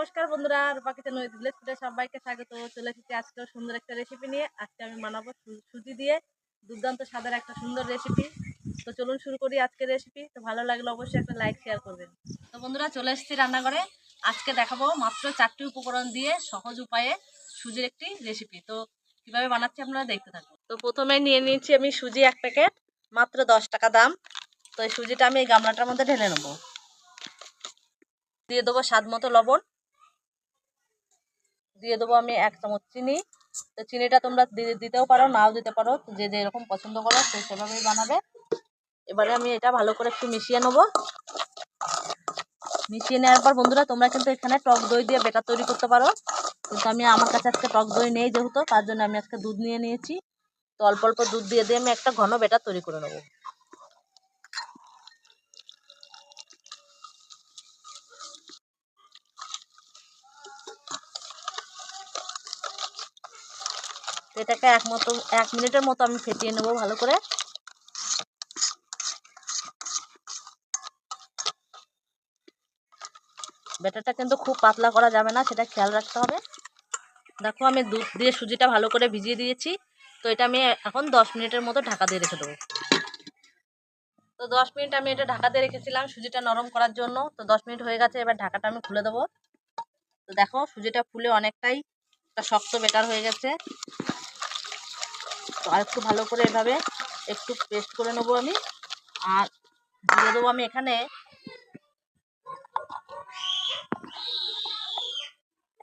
নমস্কার বন্ধুরা আর রূপাকিতে নদী ভিলেজ ফুডে সবাইকে স্বাগত। চলে এসেছি আজকেও সুন্দর একটা রেসিপি নিয়ে। আজকে আমি বানাবো সুজি দিয়ে দুর্দান্ত স্বাদের একটা সুন্দর রেসিপি তো চলুন শুরু করি আজকের রেসিপি তো ভালো লাগলে অবশ্যই একটা লাইক শেয়ার করবেন। তো বন্ধুরা, চলে এসেছি রান্নাঘরে। আজকে দেখাবো মাত্র চারটি উপকরণ দিয়ে সহজ উপায়ে সুজির একটি রেসিপি তো কীভাবে বানাচ্ছি আপনারা দেখতে থাকুন। তো প্রথমে নিয়ে নিয়েছি আমি সুজি এক প্যাকেট, মাত্র দশ টাকা দাম। তো এই সুজিটা আমি এই গামলাটার মধ্যে ঢেলে নেব। দিয়ে দেবো স্বাদ মতো লবণ। দিয়ে দেবো আমি এক চামচ চিনি। তো চিনিটা তোমরা দিতেও পারো, নাও দিতে পারো। যে যেরকম পছন্দ করো তো সেভাবেই বানাবে। এবারে আমি এটা ভালো করে একটু মিশিয়ে নেব। মিশিয়ে নেওয়ার পর বন্ধুরা, তোমরা কিন্তু এখানে টক দই দিয়ে বেটার তৈরি করতে পারো। কিন্তু আমি, আমার কাছে আজকে টক দই নেই যেহেতু, তার জন্য আমি আজকে দুধ নিয়ে নিয়েছি। তো অল্প অল্প দুধ দিয়ে দিয়ে আমি একটা ঘন বেটার তৈরি করে নেব। এটাকে এক মতো, এক মিনিটের মতো আমি ফেটিয়ে নেব ভালো করে। ব্যাটারটা কিন্তু খুব পাতলা করা যাবে না, সেটা খেয়াল রাখতে হবে। দেখো আমি দুধ দিয়ে সুজিটা ভালো করে ভিজিয়ে দিয়েছি। তো এটা আমি এখন দশ মিনিটের মতো ঢাকা দিয়ে রেখে দেবো। তো দশ মিনিট আমি এটা ঢাকা দিয়ে রেখেছিলাম সুজিটা নরম করার জন্য। তো দশ মিনিট হয়ে গেছে, এবার ঢাকাটা আমি খুলে দেবো। তো দেখো সুজিটা ফুলে অনেকটাই শক্ত বেটার হয়ে গেছে। তো আর একটু ভালো করে এভাবে একটু পেস্ট করে নেব আমি। আর দিয়ে দেবো আমি এখানে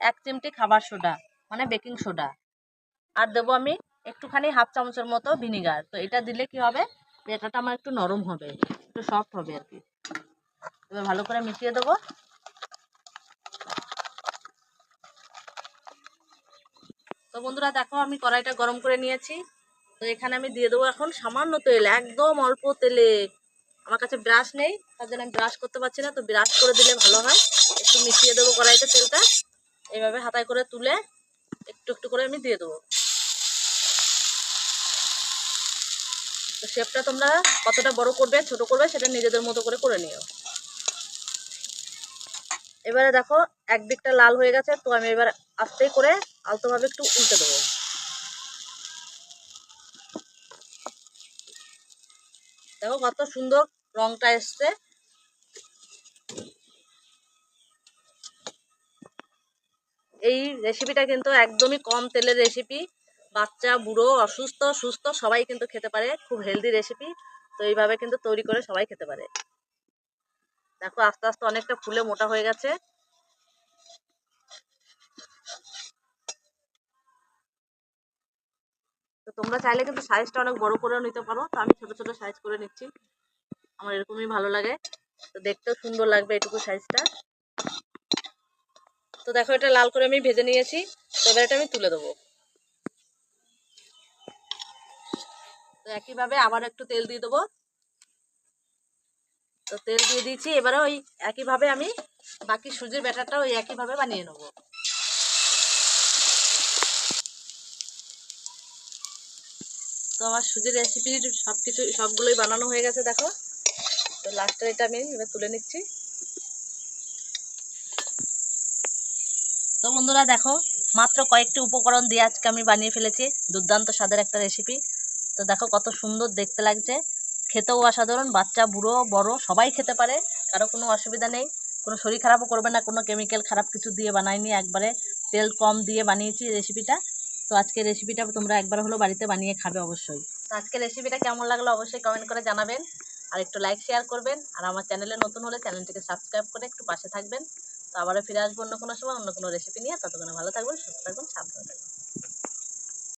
এক চিমটি খাবার সোডা মানে বেকিং সোডা। আর দেবো আমি একটুখানি হাফ চামচের মতো ভিনিগার তো এটা দিলে কি হবে? বেটাটা আমার একটু নরম হবে, একটু সফট হবে আর কি। এবার ভালো করে মিশিয়ে দেবো। তো বন্ধুরা দেখো আমি কড়াইটা গরম করে নিয়েছি। তো এখানে আমি দিয়ে দেবো এখন সামান্য তেল, একদম অল্প তেলে। আমার কাছে ব্রাশ নেই, তার জন্য আমি ব্রাশ করতে পারছি না, তো ব্রাশ করে দিলে ভালো হয়। একটু মিশিয়ে দেবো কড়াইতে তেলটা, এইভাবে হাতায় করে তুলে একটু একটু করে আমি দিয়ে দেবো। তো শেপটা তোমরা কতটা বড় করবে, ছোট করবে, সেটা নিজেদের মতো করে করে নিও। এবারে দেখো, একদিকটা লাল হয়ে গেছে, তো আমি এবার আস্তে করে আলতোভাবে একটু উল্টে দেবো। দেখো কত সুন্দর রংটা এসছে। এই রেসিপিটা কিন্তু একদমই কম তেলের রেসিপি বাচ্চা, বুড়ো, অসুস্থ, সুস্থ, সবাই কিন্তু খেতে পারে, খুব হেলদি রেসিপি তো এইভাবে কিন্তু তৈরি করে সবাই খেতে পারে। দেখো আস্তে আস্তে অনেকটা ফুলে মোটা হয়ে গেছে। তোমরা চাইলে কিন্তু সাইজটা অনেক বড় করেও নিতে পারো। তো আমি ছোট ছোট সাইজ করে নিচ্ছি। আমার এরকমই ভালো লাগে। তো দেখতেও সুন্দর লাগবে এটুকু সাইজটা তো দেখো, এটা লাল করে আমি ভেজে নিয়েছি। তো এবার এটা আমি তুলে দেবো। তো একইভাবে আবার একটু তেল দিয়ে দেবো। তো তেল দিয়ে দিয়েছি। এবারে ওই একইভাবে আমি বাকি সুজির ব্যাটারটা ওই একইভাবে বানিয়ে নেব। তো আমার সুজির রেসিপির সব কিছু সবগুলোই বানানো হয়ে গেছে, দেখো। তো লাস্টে এটা আমি এবার তুলে নিচ্ছি। তো বন্ধুরা, দেখো, মাত্র কয়েকটি উপকরণ দিয়ে আজকে আমি বানিয়ে ফেলেছি, দুর্দান্ত স্বাদের একটা রেসিপি তো দেখো, কত সুন্দর দেখতে লাগছে। খেতেও অসাধারণ, বাচ্চা, বুড়ো, বড়, সবাই খেতে পারে, কারও কোনো অসুবিধা নেই। কোনো শরীর খারাপও করবে না, কোনো কেমিক্যাল খারাপ কিছু দিয়ে বানাইনি, একবারে তেল কম দিয়ে বানিয়েছি রেসিপিটা তো আজকে রেসিপিটা তোমরা একবার হলো বাড়িতে বানিয়ে খাবে অবশ্যই। তো আজকে রেসিপিটা কেমন লাগল অবশ্যই কমেন্ট করে জানাবেন। আর একটু লাইক শেয়ার করবেন। আর আমার চ্যানেলে নতুন হলে চ্যানেলটিকে সাবস্ক্রাইব করে একটু পাশে থাকবেন। তো আবারও ফিরে আসব অন্য কোনো সময় অন্য কোনো রেসিপি নিয়ে। ততক্ষণে ভালো থাকবেন, সুস্থ থাকবেন, সাবধানে থাকবেন।